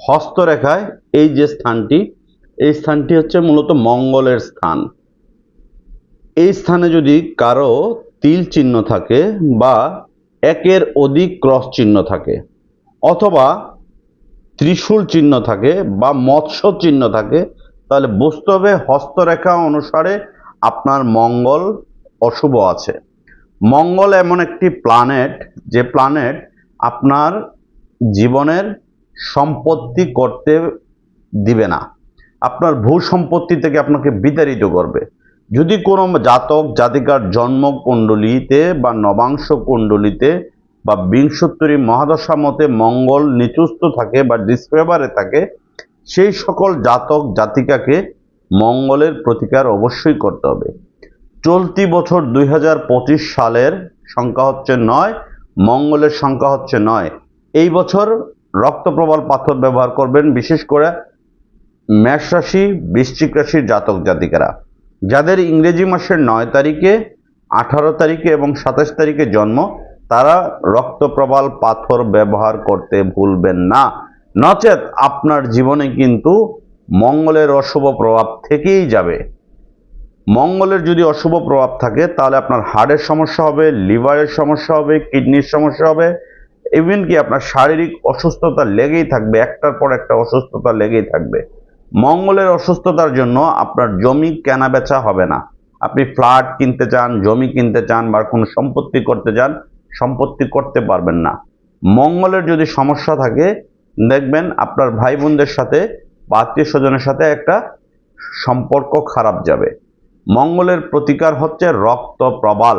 হস্তরেখায় এই যে স্থানটি, এই স্থানটি হচ্ছে মূলত মঙ্গলের স্থান। এই স্থানে যদি কারও তিল চিহ্ন থাকে বা একের অধিক ক্রস চিহ্ন থাকে অথবা ত্রিশূল চিহ্ন থাকে বা মৎস্য চিহ্ন থাকে, তাহলে বুঝতে হবে হস্তরেখা অনুসারে আপনার মঙ্গল অশুভ আছে। মঙ্গল এমন একটি প্ল্যানেট যে প্ল্যানেট আপনার জীবনের সম্পত্তি করতে দিবে না। আপনার ভূ সম্পত্তি থেকে আপনাকে বিতাড়িত করবে। যদি কোনো জাতক, জাতিকার জন্ম কুণ্ডলিতে বা নবাংশ কুণ্ডলিতে বা বিংশোত্তরী মহাদশা মতে মঙ্গল নিচুস্থ থাকে বা ডিসফেভারে থাকে, সেই সকল জাতক, জাতিকাকে মঙ্গলের প্রতিকার অবশ্যই করতে হবে। চলতি বছর দুই হাজার পঁচিশ সালের সংখ্যা হচ্ছে নয়, মঙ্গলের সংখ্যা হচ্ছে নয়। এই বছর রক্তপ্রবাল পাথর ব্যবহার করবেন, বিশেষ করে মেষ রাশি বৃশ্চিক রাশির জাতক জাতিকারা। যাদের ইংরেজি মাসের নয় তারিখে, আঠারো তারিখে এবং সাতাশ তারিখে জন্ম, তারা রক্তপ্রবাল পাথর ব্যবহার করতে ভুলবেন না। নচেত আপনার জীবনে কিন্তু মঙ্গলের অশুভ প্রভাব থেকেই যাবে। মঙ্গলের যদি অশুভ প্রভাব থাকে, তাহলে আপনার হার্টের সমস্যা হবে, লিভারের সমস্যা হবে, কিডনির সমস্যা হবে ইভেন কি আপনার শারীরিক অসুস্থতা লেগেই থাকবে, একটার পর একটা অসুস্থতা লেগেই থাকবে। মঙ্গলের অসুস্থতার জন্য আপনার জমি কেনা বেচা হবে না। আপনি ফ্ল্যাট কিনতে চান, জমি কিনতে চান বা কোনো সম্পত্তি করতে চান, সম্পত্তি করতে পারবেন না। মঙ্গলের যদি সমস্যা থাকে, দেখবেন আপনার ভাই বোনদের সাথে আত্মীয় স্বজনের সাথে একটা সম্পর্ক খারাপ যাবে। মঙ্গলের প্রতিকার হচ্ছে রক্ত প্রবাল,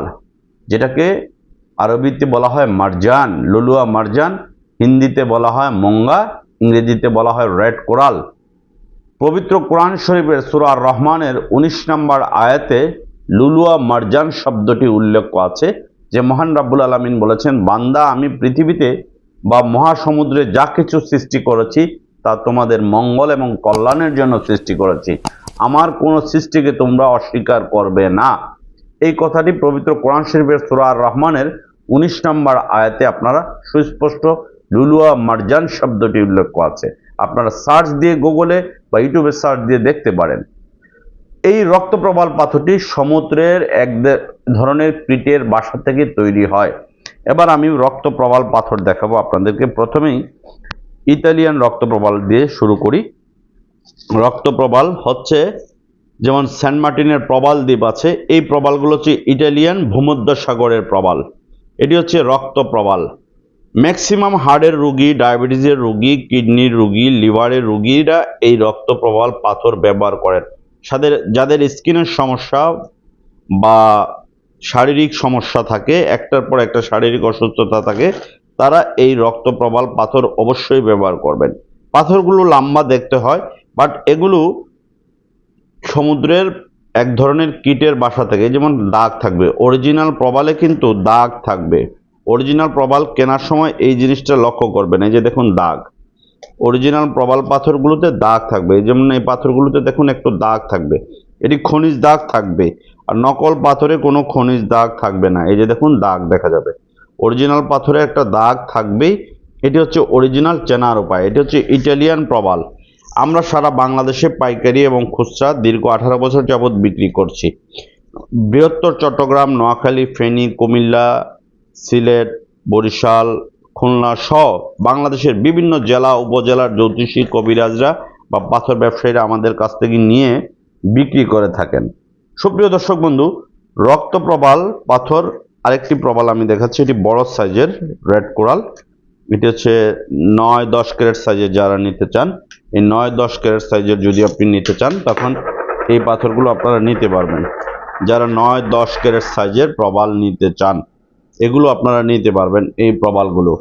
যেটাকে আরবিতে বলা হয় মারজান, লুলুয়া মারজান, হিন্দিতে বলা হয় মঙ্গা, ইংরেজিতে বলা হয় রেড কোরাল। পবিত্র কোরআন শরীফের সুরার রহমানের উনিশ নম্বর আয়াতে লুলুয়া মারজান শব্দটি উল্লেখ আছে, যে মহান রাব্বুল আলমিন বলেছেন, বান্দা, আমি পৃথিবীতে বা মহাসমুদ্রে যা কিছু সৃষ্টি করেছি, তা তোমাদের মঙ্গল এবং কল্যাণের জন্য সৃষ্টি করেছি। আমার কোনো সৃষ্টিকে তোমরা অস্বীকার করবে না। এই কথাটি পবিত্র কোরআন শরীফের সুরার রহমানের উনিশ নম্বর আয়াতে আপনারা সুস্পষ্ট লুলুয়া মারজান শব্দটি উল্লেখ আছে। আপনারা সার্চ দিয়ে গুগলে বা ইউটিউবে সার্চ দিয়ে দেখতে পারেন। এই রক্তপ্রবাল পাথরটি সমুদ্রের এক ধরনের পিটের বাসা থেকে তৈরি হয়। এবার আমি রক্তপ্রবাল পাথর দেখাবো আপনাদেরকে। প্রথমেই ইতালিয়ান রক্তপ্রবাল দিয়ে শুরু করি। রক্তপ্রবাল হচ্ছে যেমন সেন্ট মার্টিনের প্রবাল দ্বীপ আছে, এই প্রবালগুলো হচ্ছে ইটালিয়ান ভূমধ্য সাগরের প্রবাল। এটি হচ্ছে রক্তপ্রবাল ম্যাক্সিমাম হার্টের রুগী, ডায়াবেটিসের রুগী, কিডনির রুগী, লিভারের রুগীরা এই রক্তপ্রবাল পাথর ব্যবহার করেন। যাদের যাদের স্কিনের সমস্যা বা শারীরিক সমস্যা থাকে, একটার পর একটা শারীরিক অসুস্থতা থাকে, তারা এই রক্তপ্রবাল পাথর অবশ্যই ব্যবহার করবেন। পাথরগুলো লম্বা দেখতে হয়, বাট এগুলো সমুদ্রের এক ধরনের কীটের বাসা থেকে যেমন দাগ থাকবে অরিজিনাল প্রবালে কিন্তু দাগ থাকবে। অরিজিনাল প্রবাল কেনার সময় এই জিনিসটা লক্ষ্য করবেন, এই যে দেখুন দাগ। অরিজিনাল প্রবাল পাথরগুলোতে দাগ থাকবে যেমন এই পাথরগুলোতে দেখুন একটু দাগ থাকবে। এটি খনিজ দাগ থাকবে, আর নকল পাথরে কোনো খনিজ দাগ থাকবে না। এই যে দেখুন দাগ দেখা যাবে। অরিজিনাল পাথরে একটা দাগ থাকবেই, এটি হচ্ছে অরিজিনাল চেনার উপায়, এটি হচ্ছে ইটালিয়ান প্রবাল। আমরা সারা বাংলাদেশে পাইকারি এবং খুচরা দীর্ঘ আঠারো বছর যাবৎ বিক্রি করছি। বৃহত্তর চট্টগ্রাম, নোয়াখালী, ফেনী, কুমিল্লা, সিলেট, বরিশাল, খুলনা সহ বাংলাদেশের বিভিন্ন জেলা, উপজেলার জ্যোতিষী কবিরাজরা বা পাথর ব্যবসায়ীরা আমাদের কাছ থেকে নিয়ে বিক্রি করে থাকেন। সুপ্রিয় দর্শক বন্ধু রক্তপ্রবাল পাথর, আরেকটি প্রবাল আমি দেখাচ্ছি, এটি বড় সাইজের রেড কোরাল। এটি হচ্ছে নয় দশ ক্যারেট সাইজের যারা নিতে চান এই নয় দশ ক্যারেট সাইজের যদি আপনি নিতে চান, তখন এই পাথরগুলো আপনারা নিতে পারবেন। যারা নয় দশ ক্যারেট সাইজের প্রবাল নিতে চান, এগুলো আপনারা নিতে পারবেন এই প্রবালগুলো।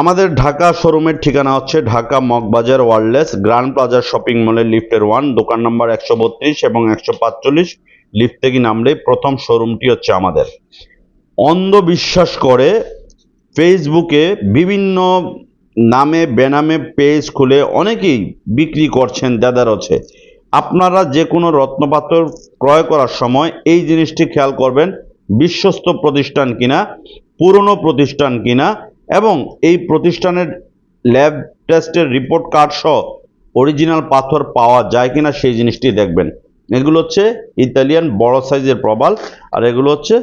আমাদের ঢাকা শোরুমের ঠিকানা হচ্ছে Dhaka Moghbazar Wireless Grand Plaza shopping মলের লিফটের ওয়ান, দোকান নম্বর একশো বত্রিশ এবং একশো পাঁচচল্লিশ, লিফট থেকে নামলেই প্রথম শোরুমটি হচ্ছে আমাদের। অন্ধবিশ্বাস করে ফেসবুকে বিভিন্ন নামে, বেনামে পেজ খুলে অনেকেই বিক্রি করছেন দাদারছে আপনারা যে কোনো রত্নপাত্র ক্রয় করার সময় এই জিনিসটি খেয়াল করবেন, বিশ্বস্ত প্রতিষ্ঠান কিনা, পুরনো প্রতিষ্ঠান কিনা, এবং এই প্রতিষ্ঠানের ল্যাব টেস্টের রিপোর্ট কার্ড সহ অরিজিনাল পাথর পাওয়া যায় কিনা সেই জিনিসটি দেখবেন। এগুলো হচ্ছে ইতালিয়ান বড় সাইজের প্রবাল, আর এগুলো হচ্ছে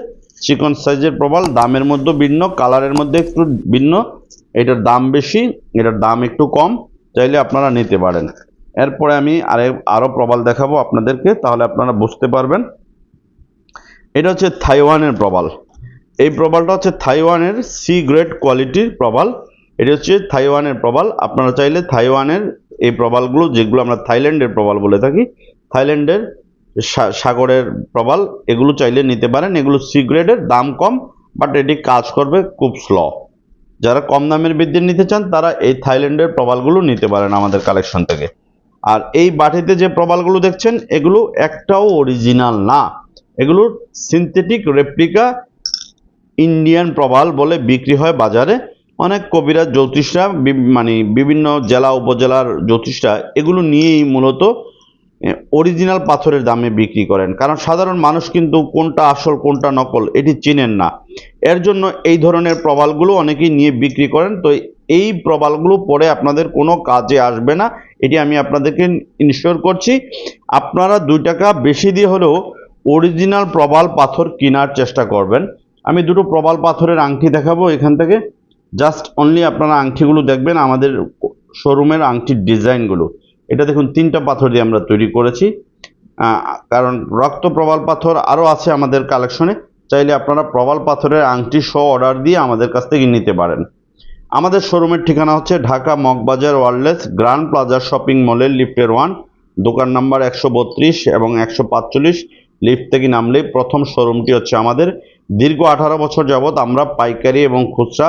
চিকন সাইজের প্রবাল, দামের মধ্যে ভিন্ন, কালারের মধ্যে একটু ভিন্ন। এটার দাম বেশি, এটার দাম একটু কম, চাইলে আপনারা নিতে পারেন। এরপরে আমি আরে আরও প্রবাল দেখাবো আপনাদেরকে, তাহলে আপনারা বুঝতে পারবেন। এটা হচ্ছে থাইওয়ানের প্রবাল। এই প্রবালটা হচ্ছে থাইওয়ানের সি গ্রেড কোয়ালিটির প্রবাল। এটা হচ্ছে থাইওয়ানের প্রবাল। আপনারা চাইলে থাইওয়ানের এই প্রবালগুলো, যেগুলো আমরা থাইল্যান্ডের প্রবাল বলে থাকি, থাইল্যান্ডের সাগরের প্রবাল, এগুলো চাইলে নিতে পারেন। এগুলো সি গ্রেডের দাম কম বাট এটি কাজ করবে খুব স্লো যারা কম দামের বিদ্যুৎ নিতে চান, তারা এই থাইল্যান্ডের প্রবালগুলো নিতে পারেন আমাদের কালেকশন থেকে। আর এই বাটিতে যে প্রবালগুলো দেখছেন, এগুলো একটাও অরিজিনাল না। এগুলো সিনথেটিক রেপ্লিকা ইন্ডিয়ান প্রবাল বলে বিক্রি হয় বাজারে। অনেক কবিরাজ জ্যোতিষরা মানে বিভিন্ন জেলা, উপজেলার জ্যোতিষরা এগুলো নিয়েই মূলত অরিজিনাল পাথরের দামে বিক্রি করেন। কারণ সাধারণ মানুষ কিন্তু কোনটা আসল, কোনটা নকল, এটি চিনেন না। এর জন্য এই ধরনের প্রবালগুলো অনেকেই নিয়ে বিক্রি করেন। তো এই প্রবালগুলো পরে আপনাদের কোনো কাজে আসবে না। এটি আমি আপনাদেরকে ইনশিওর করছি। আপনারা দুই টাকা বেশি দিয়ে হলেও অরিজিনাল প্রবাল পাথর কেনার চেষ্টা করবেন। আমি দুটো প্রবাল পাথরের আংটি দেখাবো এখান থেকে। জাস্ট অনলি আপনারা আংটিগুলো দেখবেন, আমাদের শোরুমের আংটির ডিজাইনগুলো এটা দেখুন, তিনটা পাথর দিয়ে আমরা তৈরি করেছি। কারণ রক্ত প্রবাল পাথর আরও আছে আমাদের কালেকশনে চাইলে আপনারা প্রবাল পাথরের আংটি সহ অর্ডার দিয়ে আমাদের কাছ থেকে নিতে পারেন। আমাদের শোরুমের ঠিকানা হচ্ছে Dhaka Moghbazar Wireless Grand Plaza shopping মলের লিফটের ওয়ান, দোকান নাম্বার একশো বত্রিশ এবং একশো পাঁচচল্লিশ। লিফট থেকে নামলেই প্রথম শোরুমটি হচ্ছে আমাদের। দীর্ঘ আঠারো বছর যাবৎ আমরা পাইকারি এবং খুচরা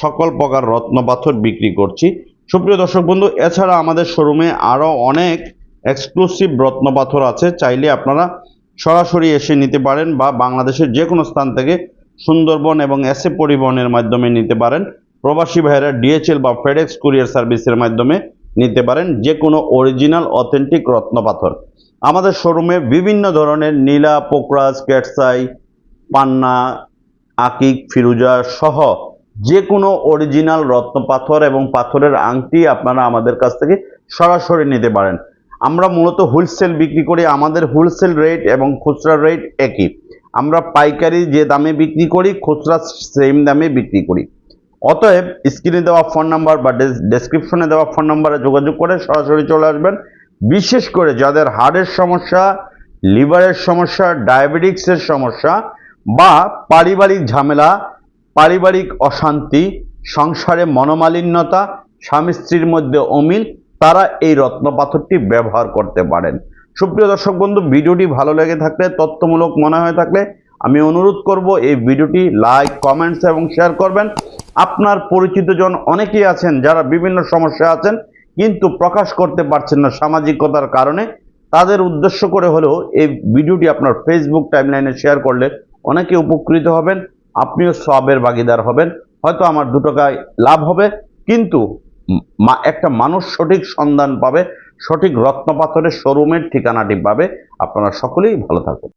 সকল প্রকার রত্ন পাথর বিক্রি করছি। সুপ্রিয় দর্শক বন্ধু, এছাড়া আমাদের শোরুমে আরও অনেক এক্সক্লুসিভ রত্ন পাথর আছে। চাইলে আপনারা সরাসরি এসে নিতে পারেন বা বাংলাদেশের যে কোনো স্থান থেকে সুন্দরবন এবং এসএ পরিবহনের মাধ্যমে নিতে পারেন। প্রবাসী ভাইয়েরা ডিএচএল বা ফেডেক্স কুরিয়ার সার্ভিসের মাধ্যমে নিতে পারেন যে কোনো অরিজিনাল অথেন্টিক রত্ন পাথর আমাদের শোরুমে বিভিন্ন ধরনের নীলা পোকরাজ ক্যাটসাই পান্না, আকিক, ফিরুজা সহ যে কোনো অরিজিনাল রত্ন পাথর এবং পাথরের আংটি আপনারা আমাদের কাছ থেকে সরাসরি নিতে পারেন। আমরা মূলত হোলসেল বিক্রি করি, আমাদের হোলসেল রেট এবং খুচরা রেট একই। আমরা পাইকারি যে দামে বিক্রি করি, খুচরা সেম দামে বিক্রি করি। অতএব স্ক্রিনে দেওয়া ফোন নাম্বার বা ডেসক্রিপশনে দেওয়া ফোন নাম্বারে যোগাযোগ করে সরাসরি চলে আসবেন। বিশেষ করে যাদের হার্টের সমস্যা লিভারের সমস্যা ডায়াবেটিক্সের সমস্যা বা পারিবারিক ঝামেলা পারিবারিক অশান্তি, সংসারে মনোমালিন্যতা, স্বামী স্ত্রীর মধ্যে অমিল, তারা এই রত্ন পাথরটি ব্যবহার করতে পারেন। সুপ্রিয় দর্শক বন্ধু, ভিডিওটি ভালো লেগে থাকলে, তথ্যমূলক মনে হয়ে থাকলে, আমি অনুরোধ করব এই ভিডিওটি লাইক, কমেন্টস এবং শেয়ার করবেন। আপনার পরিচিতজন অনেকেই আছেন যারা বিভিন্ন সমস্যা আছেন, কিন্তু প্রকাশ করতে পারছেন না সামাজিকতার কারণে। তাদের উদ্দেশ্য করে হলেও এই ভিডিওটি আপনার ফেসবুক টাইমলাইনে শেয়ার করলে অনেকে উপকৃত হবেন। আপনিও সবের ভাগিদার হবেন, হয়তো আমার দু টাকায় লাভ হবে, কিন্তু একটা মানুষ সঠিক সন্ধান পাবে, সঠিক রত্নপাথরের শোরুমের ঠিকানাটি পাবে। আপনারা সকলেই ভালো থাকুন।